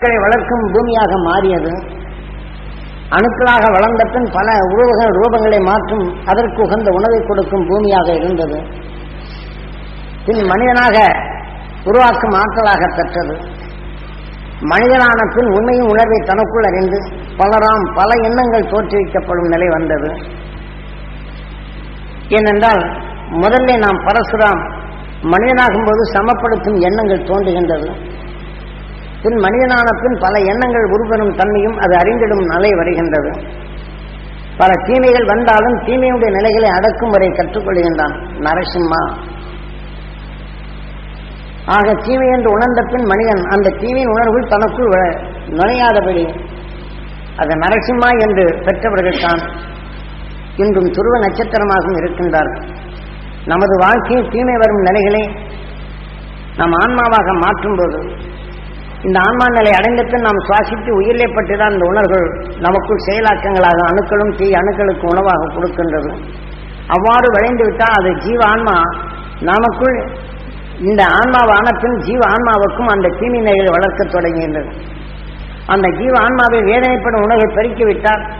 அணுக்களை வளர்க்கும் பூமியாக மாறியது. அணுக்களாக வளர்ந்த பின் பல உருவக ரூபங்களை மாற்றும் அதற்கு உகந்த உணவை கொடுக்கும் பூமியாக இருந்தது. பின் மனிதனாக உருவாக்கும் ஆற்றலாக பெற்றது. மனிதனான பின் உண்மையும் உணர்வை தனக்குள் அறிந்து பலராம் பல எண்ணங்கள் தோற்றுவிக்கப்படும் நிலை வந்தது. ஏனென்றால் முதல்ல நாம் பரசுராம் மனிதனாகும் போது சமப்படுத்தும் எண்ணங்கள் தோன்றுகின்றது. பின் மனிதனான பின் பல எண்ணங்கள் உருவரும் தன்மையும் அது அறிந்திடும் நிலை வருகின்றது. பல தீமைகள் வந்தாலும் தீமையுடைய நிலைகளை அடக்கும் வரை கற்றுக்கொள்கின்றான் நரசிம்மா. ஆக தீமை என்று உணர்ந்த பின் மனிதன் அந்த தீமையின் உணர்வுகள் தனக்குள் நுழையாதபடி அது நரசிம்மா என்று பெற்றவர்கள் தான் இன்றும் துருவ நட்சத்திரமாகவும் இருக்கின்றார்கள். நமது வாழ்க்கையில் தீமை வரும் நிலைகளை நம் ஆன்மாவாக மாற்றும்போது இந்த ஆன்மா நிலை அடைந்த நாம் சுவாசித்து உயிரிலேப்பட்டுதான் இந்த உணர்வுகள் நமக்குள் செயலாக்கங்களாக அணுக்களும் தீ அணுக்களுக்கு உணவாக கொடுக்கின்றது. அவ்வாறு விளைந்து விட்டால் அது ஜீவ ஆன்மா. நமக்குள் இந்த ஆன்மாவான பின் ஜீவ ஆன்மாவுக்கும் அந்த தீமை நிலைகளை வளர்க்கத் தொடங்குகின்றது. அந்த ஜீவ ஆன்மாவை வேதனைப்படும் உணவை பெருக்கிவிட்டால்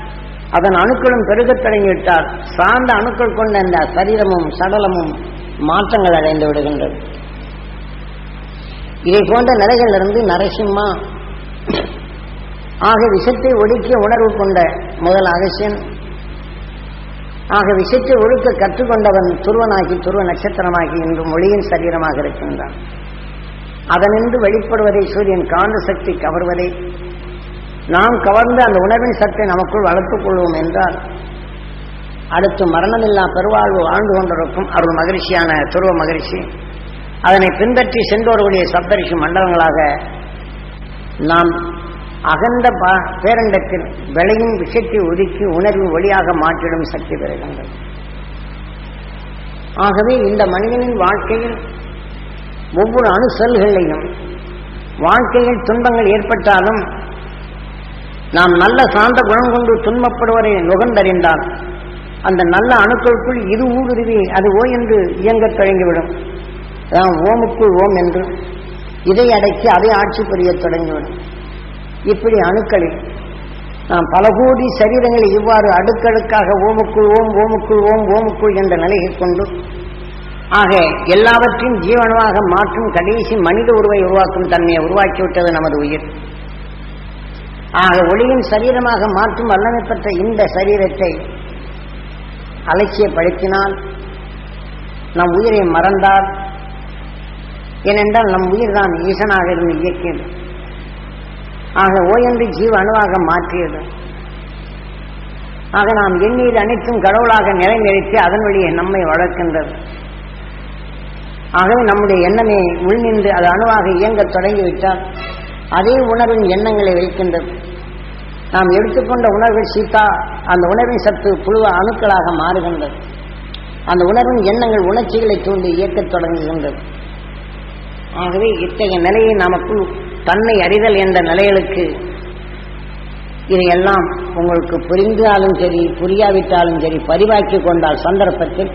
அதன் அணுக்களும் பெருகத் தொடங்கிவிட்டால் சார்ந்த அணுக்கள் கொண்ட அந்த சரீரமும் சடலமும் மாற்றங்கள் அடைந்து விடுகின்றது. இதை போன்ற நிலைகளிலிருந்து நரசிம்மா ஆக விஷத்தை ஒடுக்கிய உணர்வு கொண்ட முதல் அகசியன். ஆக விஷத்தை ஒழுக்க கற்றுக்கொண்டவன் துருவனாகி துருவ நட்சத்திரமாகி இன்று மொழியின் சரீரமாக இருக்கின்றான். அதனின்று வெளிப்படுவதை சூரியன் காந்த சக்தி கவர்வதை நாம் கவர்ந்து அந்த உணர்வின் சக்தியை நமக்குள் வளர்த்துக் கொள்வோம் என்றால் அடுத்து மரணமில்லா பெருவாழ்வு வாழ்ந்து கொண்டிருக்கும் அருள் மகிழ்ச்சியான துருவ மகிழ்ச்சி. அதனை பின்பற்றி சென்றோர்களுடைய சப்தரிஷி மண்டலங்களாக நாம் அகந்த பா- பேரண்டத்தில் விளையும் விஷயத்தை ஒதுக்கி உணர்வு வழியாக மாற்றிடும் சக்தி பெறுகின்றது ஆகவே இந்த மனிதனின் வாழ்க்கையில் ஒவ்வொரு அணுசல்களையும் வாழ்க்கையில் துன்பங்கள் ஏற்பட்டாலும் நாம் நல்ல சார்ந்த குணம் கொண்டு துன்பப்படுவதை நுகர்ந்தறிந்தால் அந்த நல்ல அணுக்களுக்குள் இது ஊடுருவி அது ஓ என்று இயங்கத் தொடங்கிவிடும். ஓமுக்குள் ஓம் என்று. இதை அடக்கி அதை ஆட்சி புரியத் தொடங்கிவிடும் இப்படி அணுக்களில் நாம் பல கோடி சரீரங்களை இவ்வாறு அடுக்கடுக்காக ஓமுக்குள் ஓம் ஓமுக்குள் ஓம் ஓமுக்குள் என்ற நிலையை கொண்டு ஆக எல்லாவற்றையும் ஜீவனமாக மாற்றும் கடைசி மனித உருவை உருவாக்கும் தன்மையை உருவாக்கிவிட்டது நமது உயிர். ஆக ஒளியின் சரீரமாக மாற்றும் வல்லமை பெற்ற இந்த சரீரத்தை அலட்சியப்படுத்தினால் நம் உயிரை மறந்தால் ஏனென்றால் நம் உயிர் தான் ஈசனாக இருந்து இயக்கியது. ஆக ஓயன்று ஜீவ அணுவாக மாற்றியது. ஆக நாம் எண்ணீர் அனைத்தும் கடவுளாக நிறைநிறுத்தி அதன் வழியே நம்மை வளர்க்கின்றது. ஆகவே நம்முடைய எண்ணமே உள்நின்று அது அணுவாக இயங்கத் தொடங்கிவிட்டால் அதே உணர்வின் எண்ணங்களை வைக்கின்றது. நாம் எடுத்துக்கொண்ட உணர்வில் சீதா அந்த உணர்வின் சத்து புழுவ அணுக்களாக மாறுகின்றது. அந்த உணர்வின் எண்ணங்கள் உணர்ச்சிகளை தூண்டி இயக்கத் தொடங்குகின்றது. ஆகவே இத்தகைய நிலையை நமக்குள் தன்னை அறிதல் என்ற நிலைகளுக்கு இதையெல்லாம் உங்களுக்கு புரிந்தாலும் சரி புரியாவிட்டாலும் சரி பதிவாக்கி கொண்டால் சந்தர்ப்பத்தில்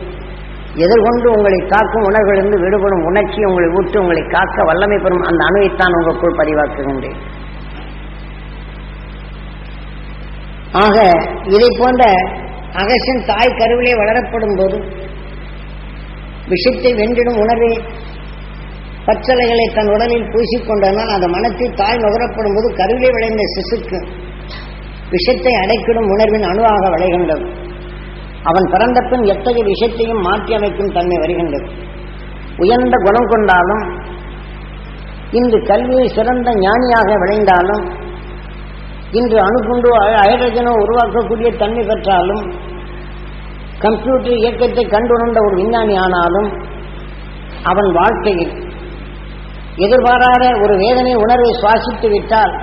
எதிர்கொண்டு உங்களை காக்கும் உணர்விலிருந்து விடுபடும் உணர்ச்சி உங்களை ஊட்டு உங்களை காக்க வல்லமை பெறும் அந்த அணுவைத்தான் உங்களுக்குள் பதிவாக்குகின்றேன் ஆக இதை போன்ற அகசன் தாய் கருவிலே வளரப்படும் போது விஷத்தை வென்றிடும் உணர்வை பச்சலைகளை தன் உடலில் பூசிக்கொண்டனால் அந்த மனத்தில் தாய் நுகரப்படும் போது கருவிலே விளைந்த சிசுக்கு விஷத்தை அடைக்கிடும் உணர்வின் அணுவாக விளைகின்றது. அவன் பிறந்த பின் எத்தகைய விஷயத்தையும் மாற்றி அமைக்கும் தன்மை வருகின்றது. உயர்ந்த குணம் கொண்டாலும் இன்று கல்வியை சிறந்த ஞானியாக விளைந்தாலும் இன்று அணுகுண்டு ஹைட்ரஜனோ உருவாக்கக்கூடிய தன்மை பெற்றாலும் கம்ப்யூட்டர் இயக்கத்தை கண்டுணர்ந்த ஒரு விஞ்ஞானி ஆனாலும் அவன் வாழ்க்கையில் எதிர்பாராத ஒரு வேதனை உணர்வை சுவாசித்து விட்டால்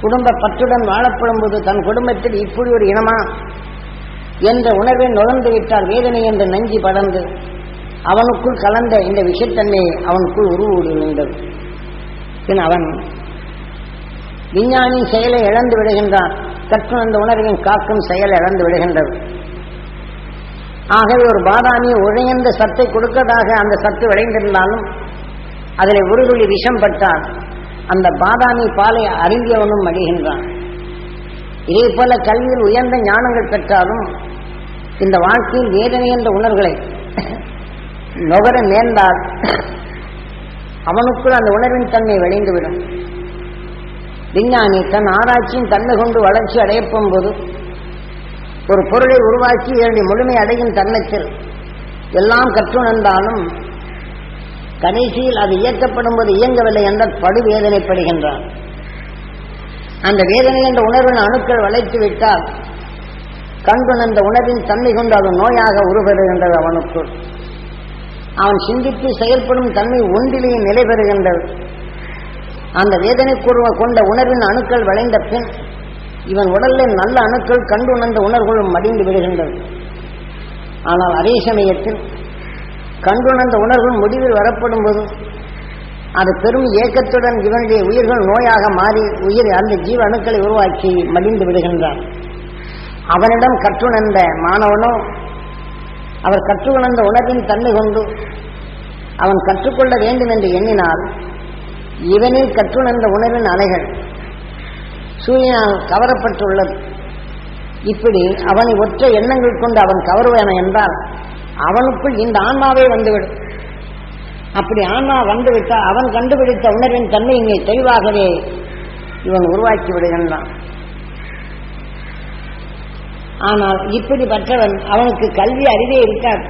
குடும்ப பற்றுடன் வாழப்படும் போது தன் குடும்பத்தில் இப்படி ஒரு இனமா? என்ற உணர்வை நுழைந்து விட்டால் வேதனை என்ற நஞ்சி படர்ந்து அவனுக்குள் கலந்த இந்த விஷத்தன்மையை அவனுக்குள் உருவூடுகின்றது பின் அவன் விஞ்ஞானியின் செயலை இழந்து விடுகின்றான். கற்று அந்த உணர்வின் காக்கும் செயல் இழந்து விடுகின்றது. ஆகவே ஒரு பாதாமி உழைந்த சத்தை கொடுக்கதாக அந்த சத்து விளைந்திருந்தாலும் அதில் ஒரு துளி விஷம் பட்டால் அந்த பாதாமி பாலை அருந்தியவனும் மடிகின்றான். இதே போல கல்வியில் உயர்ந்த ஞானங்கள் பெற்றாலும் இந்த வாழ்க்கையில் வேதனை என்ற உணர்வுகளை நுகர நேர்ந்தால் அவனுக்குள் அந்த உணர்வின் தன்மை விளைந்துவிடும். விஞ்ஞானி தன் ஆராய்ச்சியின் தன்மை கொண்டு வளர்ச்சி அடையப்போம் போது ஒரு பொருளை உருவாக்கி இதனுடைய முழுமை அடையும் தன்னத்தில் எல்லாம் கற்றுணர்ந்தாலும் கடைசியில் அது இயக்கப்படும் போது இயங்கவில்லை என்ற படு வேதனைப்படுகின்றான் அந்த வேதனை என்ற உணர்வின் அணுக்கள் வளைத்து விட்டால் கண்டுணர்ந்த உணர்வின் தன்மை கொண்டு அது நோயாக உருவெறுகின்றது அவனுக்குள். அவன் சிந்தித்து செயல்படும் தன்மை ஒன்றிலேயே நிலை பெறுகின்றது. அந்த வேதனை கொண்ட உணர்வின் அணுக்கள் விளைந்த பின் இவன் உடலில் நல்ல அணுக்கள் கண்டு உணர்ந்த உணர்வுகளும் மடிந்து விடுகின்றது. ஆனால் அதே சமயத்தில் கண்டுணர்ந்த உணர்வு முடிவில் வரப்படும் போது அது பெரும் ஏக்கத்துடன் இவனுடைய உயிர்கள் நோயாக மாறி உயிர் அந்த ஜீவ அணுக்களை உருவாக்கி மடிந்து விடுகின்றான். அவனிடம் கற்றுணர்ந்த மாணவனோ அவர் கற்றுணர்ந்த உணர்வின் தன்மை கொண்டு அவன் கற்றுக்கொள்ள வேண்டும் என்று எண்ணினால் இவனில் கற்றுணர்ந்த உணர்வின் அலைகள் சூரியனால் கவரப்பட்டுள்ளது. இப்படி அவனை ஒற்ற எண்ணங்கள் கொண்டு அவன் கவருவான என்றால் அவனுக்குள் இந்த ஆன்மாவே வந்துவிடும் அப்படி ஆன்மா வந்துவிட்டால் அவன் கண்டுபிடித்த உணர்வின் தன்மை இங்கே தெளிவாகவே இவன் உருவாக்கி விடுகின்றான். ஆனால் இப்படிப்பட்டவன் அவனுக்கு கல்வி அறிவே இருக்காது.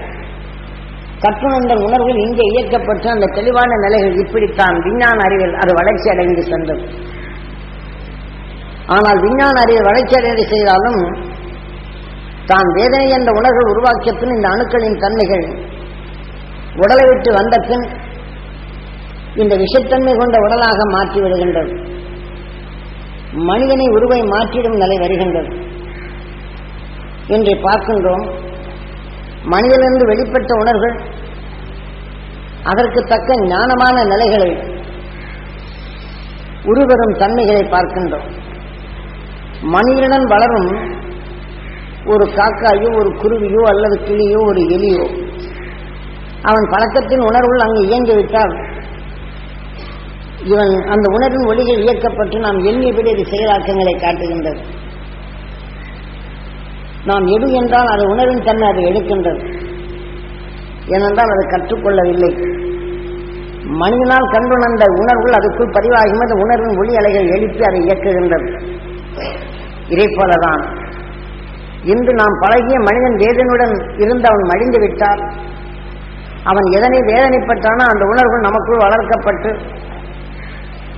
கற்றுணர்ந்த உணர்வுகள் இங்கே இயக்கப்பட்டு அந்த தெளிவான நிலைகள் இப்படித்தான் விஞ்ஞான அறிவில் அது வளர்ச்சி அடைந்து சென்றது. ஆனால் விஞ்ஞான அறிவு வளர்ச்சி அடைந்து செய்தாலும் தான் வேதனை என்ற உணர்வுகள் உருவாக்கிய பின் இந்த அணுக்களின் தன்மைகள் உடலை விட்டு வந்த பின் இந்த விஷத்தன்மை கொண்ட உடலாக மாற்றிவிடுகின்றது. மனிதனை உருவை மாற்றிடும் நிலை வருகின்றது. என்று பார்க்கின்றோம் மனிதனிலிருந்து வெளிப்பட்ட உணர்வுகள் அதற்கு தக்க ஞானமான நிலைகளை உருவரும் தன்மைகளை பார்க்கின்றோம். மனிதனுடன் வளரும் ஒரு காக்காயோ ஒரு குருவியோ அல்லது கிளியோ ஒரு எலியோ அவன் பழக்கத்தின் உணர்வுகள் அங்கு இயங்கிவிட்டால் இவன் அந்த உணர்வின் ஒளிகள் இயக்கப்பட்டு நாம் எண்ணியபடி இது செயலாக்கங்களை காட்டுகின்றது. நாம் எது என்றால் அது உணர்வின் தன்மை அது எடுக்கின்றது. ஏனென்றால் அது கற்றுக்கொள்ளவில்லை. மனிதனால் கண்டுணர்ந்த உணர்வுகள் அதுக்குள் பதிவாகும் அந்த உணர்வின் ஒளி அலைகள் எழுப்பி அதை இயக்குகின்றது. இதே போலதான் இன்று நாம் பழகிய மனிதன் வேதனுடன் இருந்து அவன் மடிந்து விட்டார். அவன் எதனை வேதனைப்பட்டானோ அந்த உணர்வுகள் நமக்குள் வளர்க்கப்பட்டு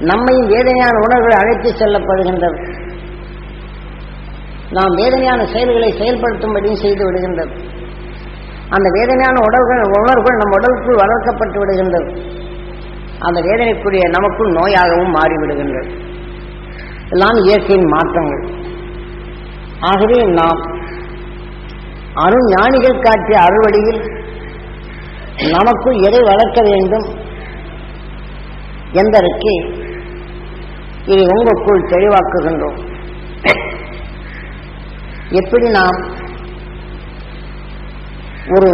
நம்மையும் வேதனையான உணர்வுகள் அழைத்து செல்லப்படுகின்றது நாம் வேதனையான செயல்களை செயல்படுத்தும்படியும் செய்து விடுகின்றது அந்த வேதனையான உடல்கள் உணர்வுகள் நம் உடலுக்குள் வளர்க்கப்பட்டு விடுகின்றது அந்த வேதனைக்குரிய நமக்குள் நோயாகவும் மாறிவிடுகின்றது எல்லாம் இயற்கையின் மாற்றங்கள். ஆகவே நாம் அருள் ஞானிகள் காட்டிய அறுவடியில் நமக்குள் எதை வளர்க்க வேண்டும் என்பதற்கு இதை உங்களுக்குள் தெளிவாக்குகின்றோம். எப்படி நாம் ஒரு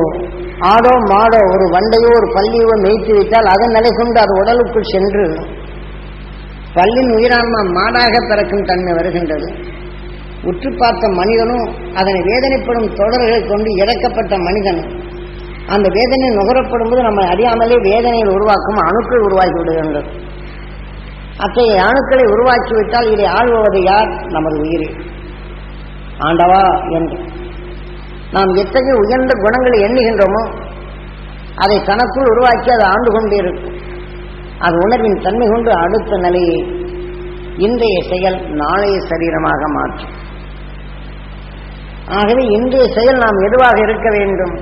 ஆடோ மாடோ ஒரு வண்டையோ ஒரு பள்ளியோ மேய்த்து வைத்தால் அதன் நிலை கொண்டு அது உடலுக்குள் சென்று பல்லின் உயிரான்மா மாடாக பிறக்கும் தன்மை வருகின்றது. உற்று பார்த்த மனிதனும் அதனை வேதனைப்படும் தொடர்களை கொண்டு இறக்கப்பட்ட மனிதன் அந்த வேதனை நுகரப்படும் போது நம்ம அறியாமலே வேதனையில் உருவாக்கும் அணுக்கள் உருவாக்கி விடுகின்றது அத்தகைய அணுக்களை உருவாக்கிவிட்டால் இதை ஆள்வது யார்? நமது உயிரே. ஆண்டவா என்று. நாம் எத்தகைய உயர்ந்த குணங்களை எண்ணுகின்றோமோ அதை தனக்குள் உருவாக்கி அது ஆண்டு கொண்டே இருக்கும். அது உணர்வின் தன்மை கொண்டு அடுத்த நிலையை இன்றைய செயல் நாளைய சரீரமாக மாற்றும். ஆகவே இன்றைய செயல் நாம் எதுவாக இருக்க வேண்டும்?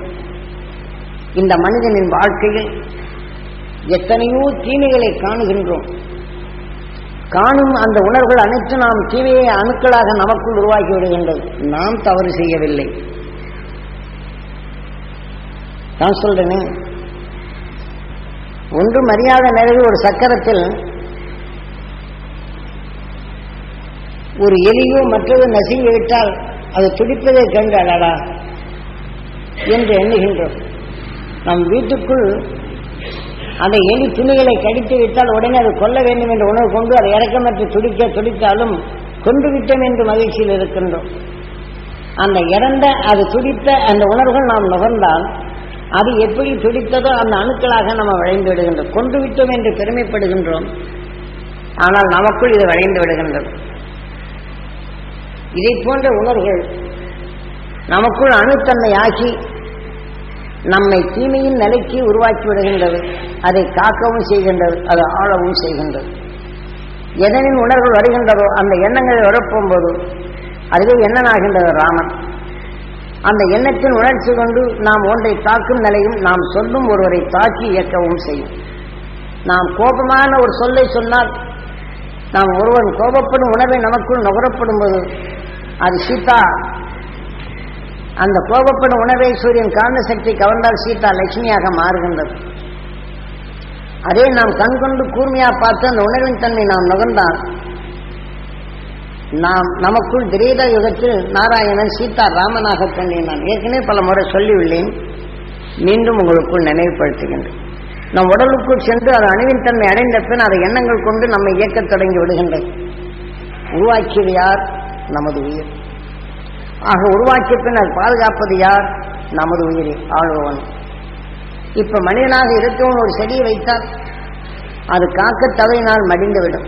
இந்த மனிதனின் வாழ்க்கையில் எத்தனையோ தீமைகளை காணுகின்றோம். காணும் அந்த உணர்வுகள் அனைத்து நாம் தீமையை அணுக்களாக நமக்குள் உருவாக்கி விடுகின்றது. நாம் தவறு செய்யவில்லை. நான் சொல்றேனே. ஒன்றும் அறியாத நிலையில் ஒரு சக்கரத்தில் ஒரு எலியோ மற்றது நசுங்கி விட்டால் அது துடிப்பதே கண்டு அடடா என்று எண்ணுகின்றோம். நம் வீட்டுக்குள் அந்த எலி துணிகளை கடித்து விட்டால் உடனே அது கொல்ல வேண்டும் என்ற உணவு கொண்டு அதை இறக்கமற்று துடிக்க துடித்தாலும் கொண்டு விட்டோம் என்று மகிழ்ச்சியில் இருக்கின்றோம். அந்த இறந்த அது துடித்த அந்த உணர்வுகள் நாம் நுகர்ந்தால் அது எப்படி துடித்ததோ அந்த அணுக்களாக நம்ம வளைந்து விடுகின்றோம். கொண்டு விட்டோம் என்று பெருமைப்படுகின்றோம். ஆனால் நமக்குள் இது வளைந்து விடுகின்றது. இதை போன்ற உணர்வுகள் நமக்குள் அணுத்தன்மை ஆக்கி நம்மை தீமையின் நிலைக்கு உருவாக்கி விடுகின்றது. அதை காக்கவும் செய்கின்றது அதை ஆளவும் செய்கின்றது. எதனின் உணர்வு வருகின்றதோ அந்த எண்ணங்களை உழப்பும் போது அதுவே எண்ணனாகின்றது ராமன். அந்த எண்ணத்தின் உணர்ச்சி கொண்டு நாம் ஒன்றை தாக்கும் நிலையும் நாம் சொல்லும் ஒருவரை தாக்கி இயக்கவும் செய்யும். நாம் கோபமான ஒரு சொல்லை சொன்னால் நாம் ஒருவன் கோபப்படும் உணர்வை நமக்குள் நுகரப்படும் போது அது சீதா. அந்த கோபப்படும் உணவை சூரியன் காந்த சக்தி கவர்ந்தால் சீதா லட்சுமியாக மாறுகின்றது. அதே நாம் கண் கொண்டு கூர்மையா பார்த்து அந்த உணர்வின் தன்மை நாம் நுகர்ந்தால் நாம் நமக்குள் திரேத யுகத்தில் நாராயணன் சீதா ராமனாக தன்னை நான் ஏற்கனவே பல முறை சொல்லியுள்ளேன். மீண்டும் உங்களுக்குள் நினைவுபடுத்துகின்றேன். நம் உடலுக்குள் சென்று அது அணுவின் தன்மை அடைந்த பின் அதை எண்ணங்கள் கொண்டு நம்மை இயக்கத் தொடங்கி விடுகின்றது உருவாக்கியது யார்? நமது உயிர். ஆக உருவாக்கிய பின் அது பாதுகாப்பது யார்? நமது உயிரை ஆழ்பவன் இப்ப மனிதனாக இருக்கவன் ஒரு செடியை வைத்தால் அது காக்க தவறினால் மடிந்துவிடும்.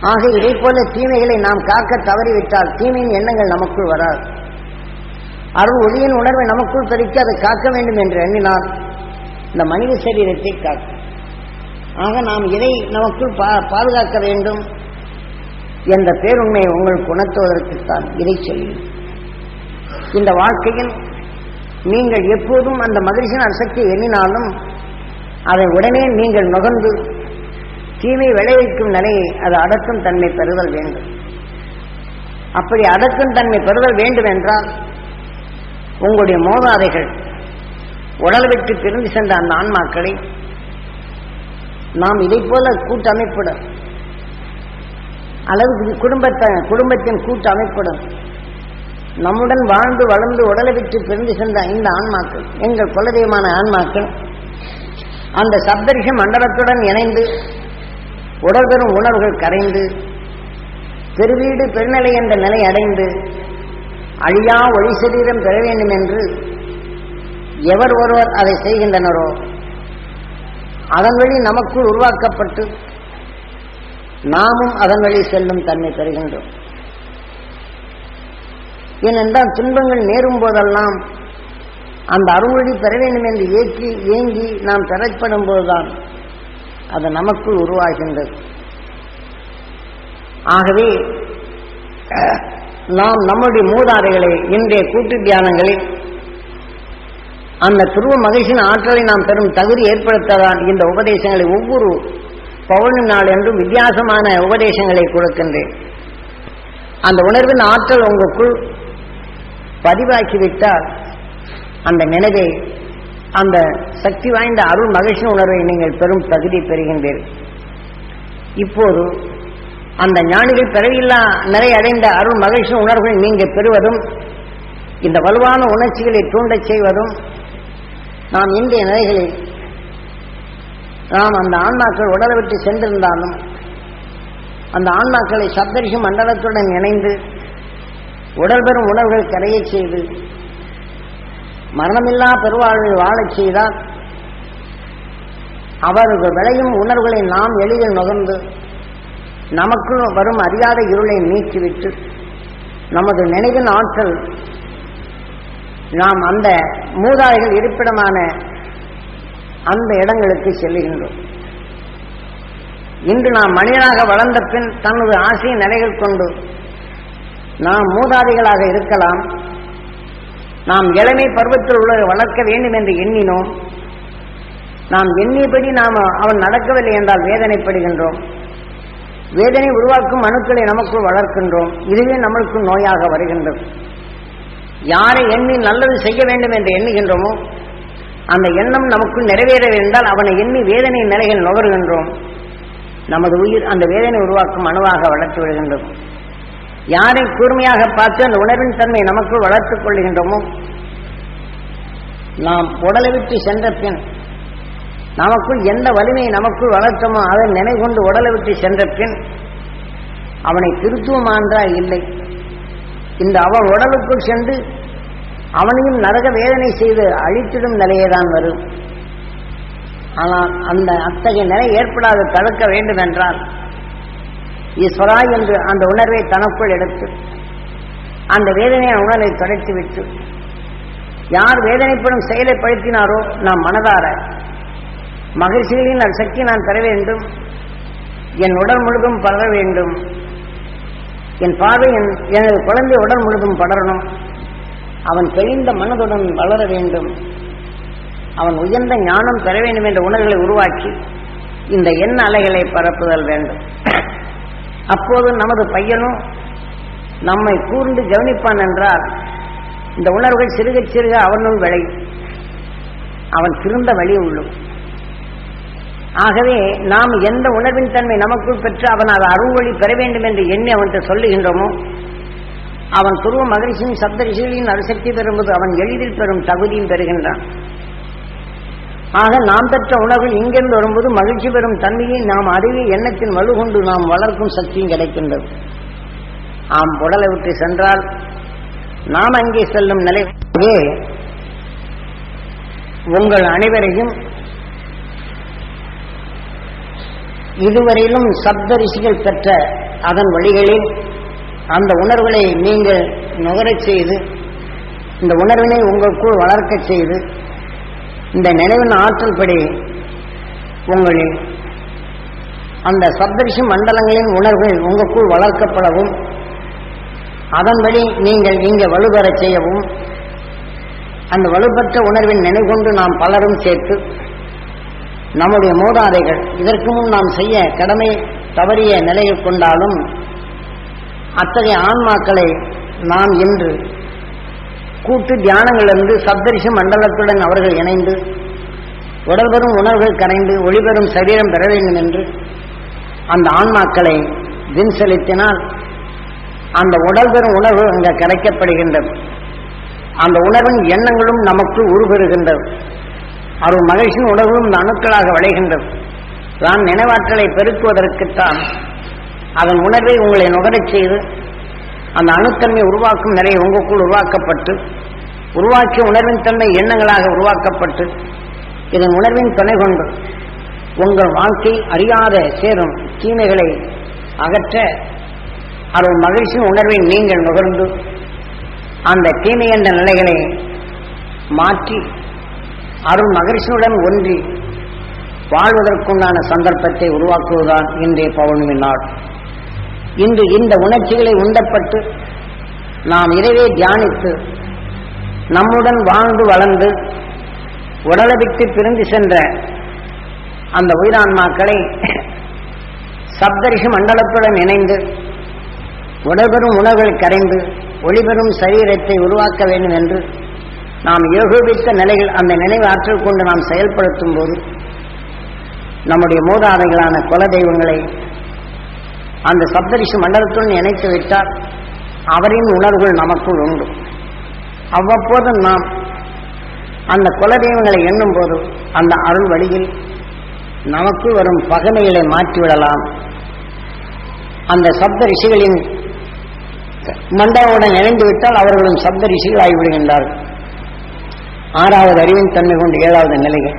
ஆக இதை போல தீமைகளை நாம் காக்க தவறிவிட்டால் தீமையின் எண்ணங்கள் நமக்குள் வராது. அருள் ஒளியின் உணர்வை நமக்குள் பெருக்கி அதை காக்க வேண்டும் என்று எண்ணினால் இந்த மனித சரீரத்தை காக்கும். ஆக நாம் இதை நமக்குள் பா பாதுகாக்க வேண்டும். என்ற பேருண்மையை உங்களுக்கு உணர்த்துவதற்குத்தான் இதை சொல்லும் இந்த வாழ்க்கையில் நீங்கள் எப்போதும் அந்த மகிழ்ச்சியின் அசக்தியை எண்ணினாலும் அதை உடனே நீங்கள் நுகர்ந்து தீமை விளைவிக்கும் நிலையை அது அடக்கும் தன்மை பெறுதல் வேண்டும். அப்படி அடக்கும் தன்மை பெறுதல் வேண்டும் என்றால் உங்களுடைய மோதாதைகள் உடல் விட்டு பிரிந்து சென்ற அந்த ஆன்மாக்களை நாம் இதை போல கூட்டமைப்புடன் அல்லது குடும்பத்தை குடும்பத்தின் கூட்டு அமைப்புடன் நம்முடன் வாழ்ந்து வளர்ந்து உடலை விட்டு பிரிந்து சென்ற இந்த ஆன்மாக்கள் எங்கள் குலதெய்வமான ஆன்மாக்கள் அந்த சப்தரிஷ மண்டலத்துடன் இணைந்து உடல் பெறும் உணர்வுகள் கரைந்து பெருவீடு பெருநிலை என்ற நிலை அடைந்து அழியா ஒளி சரீரம் பெற வேண்டும் என்று எவர் ஒருவர் அதை செய்கின்றனரோ அதன் வழி நமக்குள் உருவாக்கப்பட்டு நாமும் அதன் வழி செல்லும் தன்மை பெறுகின்றோம். ஏனென்றால் துன்பங்கள் நேரும் போதெல்லாம் அந்த அருள்வழி பெற வேண்டும் என்று ஏற்றி ஏங்கி நாம் பெறப்படும் போதுதான் அது நமக்குள் உருவாகின்றது. ஆகவே நாம் நம்முடைய மூதாதைகளை இன்றைய கூட்டு தியானங்களில் அந்த துருவ மகிழ்ச்சியின் ஆற்றலை நாம் பெறும் தகுதி ஏற்படுத்ததான் இந்த உபதேசங்களை ஒவ்வொரு பௌர்ணமி நாள் என்றும் வித்தியாசமான உபதேசங்களை கொடுக்கின்றேன். அந்த உணர்வின் ஆற்றல் உங்களுக்குள் பதிவாக்கிவிட்டால் அந்த நினைவை அந்த சக்தி வாய்ந்த அருள் மகிழ்ச்சி உணர்வை நீங்கள் பெரும் தகுதி பெறுகின்றீர்கள். இப்போது அந்த ஞானிகள் பிறவில்லா நிறை அடைந்த அருள் மகிழ்ச்சி உணர்வுகள் நீங்கள் பெறுவதும் இந்த வலுவான உணர்ச்சிகளை தூண்டச் செய்வதும் நாம் இந்திய நிலைகளில் நாம் அந்த ஆன்மாக்கள் உடலை விட்டு சென்றிருந்தாலும் அந்த ஆன்மாக்களை சப்தரிஷி மண்டலத்துடன் இணைந்து உடல் பெறும் உணவுகள் கரையை செய்து மரணமில்லா பெருவாழ்வை வாழச் செய்தால் அவர்கள் விளையும் உணர்வுகளை நாம் எளிதில் நுகர்ந்து நமக்குள் வரும் அறியாத இருளை நீக்கிவிட்டு நமது நினைவின் ஆற்றல் நாம் அந்த மூதாதைகள் இருப்பிடமான அந்த இடங்களுக்கு செல்லுகின்றோம். இன்று நாம் மனிதனாக வளர்ந்த பின் தனது ஆசையை நிலைகள் கொண்டு நாம் மூதாதிகளாக இருக்கலாம். நாம் இளமை பருவத்தில் உள்ள வளர்க்க வேண்டும் என்று எண்ணினோம். நாம் எண்ணியபடி நாம் அவன் நடக்கவில்லை என்றால் வேதனைப்படுகின்றோம். வேதனை உருவாக்கும் அணுக்களை நமக்குள் வளர்க்கின்றோம். இதுவே நம்மளுக்கு நோயாக வருகின்றது. யாரை எண்ணி நல்லது செய்ய வேண்டும் என்று எண்ணுகின்றோமோ அந்த எண்ணம் நமக்குள் நிறைவேற வேண்டால் அவனை எண்ணி வேதனை நிலைகள் நுகர்கின்றோம். நமது உயிர் அந்த வேதனை உருவாக்கும் அணுவாக வளர்த்து விடுகின்றோம் யாரை கூர்மையாக பார்த்து அந்த உணர்வின் தன்மை நமக்குள் வளர்த்துக் கொள்கின்றோமோ? நாம் உடலை விட்டு சென்ற பின் நமக்குள் எந்த வலிமையை நமக்குள் வளர்த்தோமோ அதை நினைகொண்டு உடலை விட்டு சென்ற பின் அவனை திருத்துவமான்றா இல்லை. இந்த அவள் உடலுக்குள் சென்று அவனையும் நரக வேதனை செய்து அழித்திடும் நிலையேதான் வரும். ஆனால் அந்த அத்தகைய நிலை ஏற்படாது தடுக்க வேண்டும் என்றால் ஈஸ்வரா என்று அந்த உணர்வை தனக்குள் எடுத்து அந்த வேதனையை உணர்வை தொடர்ச்சி விட்டு யார் வேதனைப்படும் செயலை படுத்தினாரோ நாம் மனதார மகிழ்ச்சிகளின் அந்த சக்தி நான் பெற வேண்டும். என் உடல் முழுதும் படர வேண்டும். என் பார்வை என் எனது குழந்தை உடல் முழுதும் படரணும். அவன் தெளிந்த மனதுடன் வளர வேண்டும். அவன் உயர்ந்த ஞானம் பெற வேண்டும் என்ற உணர்வுகளை உருவாக்கி இந்த எண்ண அலைகளை பரப்புதல் வேண்டும். அப்போது நமது பையனும் நம்மை கூர்ந்து கவனிப்பான் என்றால் இந்த உணர்வுகள் சிறுக சிறுக அவனுள் விளையும். அவன் திருந்த வழி உள்ளும். ஆகவே நாம் எந்த உணர்வின் தன்மை நமக்குள் பெற்று அவன் அது அருள்வழி பெற வேண்டும் என்று எண்ணி அவன்கிட்ட சொல்லுகின்றோமோ அவன் துருவ சப்த ரிஷிகளின் அரிசக்தி பெறும்போது அவன் எளிதில் பெறும் தகுதியும் பெறுகின்றான். ஆக நாம் பெற்ற உணவு இங்கிருந்து வரும்போது மகிழ்ச்சி பெறும் தன்மையை நாம் அறிவி எண்ணத்தின் வலுகொண்டு நாம் வளர்க்கும் சக்தியும் கிடைக்கின்றது. ஆம் உடலை விட்டு சென்றால் நாம் அங்கே செல்லும் நிலை உங்கள் அனைவரையும் இதுவரையிலும் சப்த ரிஷிகள் பெற்ற அதன் வழிகளில் அந்த உணர்வுகளை நீங்கள் நுகரச் செய்து இந்த உணர்வினை உங்களுக்குள் வளர்க்கச் செய்து இந்த நினைவின் ஆற்றல் படி உங்களில் அந்த சப்தரிஷி மண்டலங்களின் உணர்வுகள் உங்களுக்குள் வளர்க்கப்படவும் அதன்படி நீங்கள் இங்கே வலுபெறச் செய்யவும் அந்த வலுப்பற்ற உணர்வின் நினைவுகொண்டு நாம் பலரும் சேர்த்து நம்முடைய மூதாதைகள் இதற்கு முன் நாம் செய்ய கடமை தவறிய நிலையில் கொண்டாலும் அத்தகைய ஆன்மாக்களை நாம் இன்று கூட்டு தியானங்களிலிருந்து சப்தரிஷ மண்டலத்துடன் அவர்கள் இணைந்து உடல்பெறும் உணர்வுகள் கரைந்து ஒளிபெறும் சரீரம் பெற வேண்டும் என்று அந்த ஆன்மாக்களை வின் செலுத்தினால் அந்த உடல் பெறும் உணர்வு அங்கே கரைக்கப்படுகின்றது அந்த உணர்வின் எண்ணங்களும் நமக்கு உருபெறுகின்றது. அருள் மகிழ்ச்சியின் உணர்வும் இந்த அணுக்களாக விளைகின்றது. தான் நினைவாற்றலை பெருக்குவதற்குத்தான் அதன் உணர்வை உங்களை நுகரச் செய்து அந்த அணுத்தன்மை உருவாக்கும் நிலையை உங்களுக்குள் உருவாக்கப்பட்டு உருவாக்கிய உணர்வின் தன்மை எண்ணங்களாக உருவாக்கப்பட்டு இதன் உணர்வின் துணை கொண்டு உங்கள் வாழ்க்கை அறியாத சேரும் தீமைகளை அகற்ற அருள் மகிழ்ச்சியின் உணர்வை நீங்கள் நுகர்ந்து அந்த தீமை என்ற நிலைகளை மாற்றி அருள் மகிழ்ச்சியுடன் ஒன்றி வாழ்வதற்குண்டான சந்தர்ப்பத்தை உருவாக்குவதுதான் இன்றைய பௌர்ணமி நாள். இன்று இந்த உணர்ச்சிகளை உண்டப்பட்டு நாம் இறைவே தியானித்து நம்முடன் வாழ்ந்து வளர்ந்து உடலவிட்டு பிரிந்து சென்ற அந்த உயிரான்மாக்களை சப்தரிஷி மண்டலத்துடன் இணைந்து உடல்பெறும் உணவுகள் கரைந்து ஒளிபெறும் சரீரத்தை உருவாக்க வேண்டும் என்று நாம் ஏகோபித்த நிலையில் அந்த நினைவு ஆற்றல் கொண்டு நாம் செயல்படுத்தும் போது நம்முடைய மூதாதைகளான குல தெய்வங்களை அந்த சப்தரிஷி மண்டலத்துடன் இணைத்து விட்டால் அவரின் உணர்வுகள் நமக்குள் உண்டு. அவ்வப்போது நாம் அந்த குலதெய்வங்களை எண்ணும் போது அந்த அருள் வழியில் நமக்கு வரும் பகமைகளை மாற்றிவிடலாம். அந்த சப்த ரிஷிகளின் மண்டலமுடன் இணைந்து விட்டால் அவர்களும் சப்த ரிஷிகள் ஆகிவிடுகின்றார்கள் ஆறாவது அறிவின் தன்மை கொண்டு ஏழாவது நிலைகள்.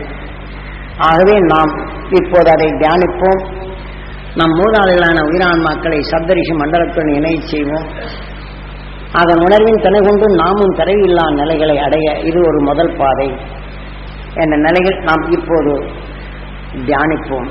ஆகவே நாம் இப்போது அதை தியானிப்போம். நம் மூதாதைகளான உயிரான்மாக்களை சப்தரிஷி மண்டலத்துடன் இணை செய்வோம். அதன் உணர்வின் துணை கொண்டு நாமும் தரவில்லா நிலைகளை அடைய இது ஒரு முதல் பாதை. என்ற நிலையில் நாம் இப்போது தியானிப்போம்.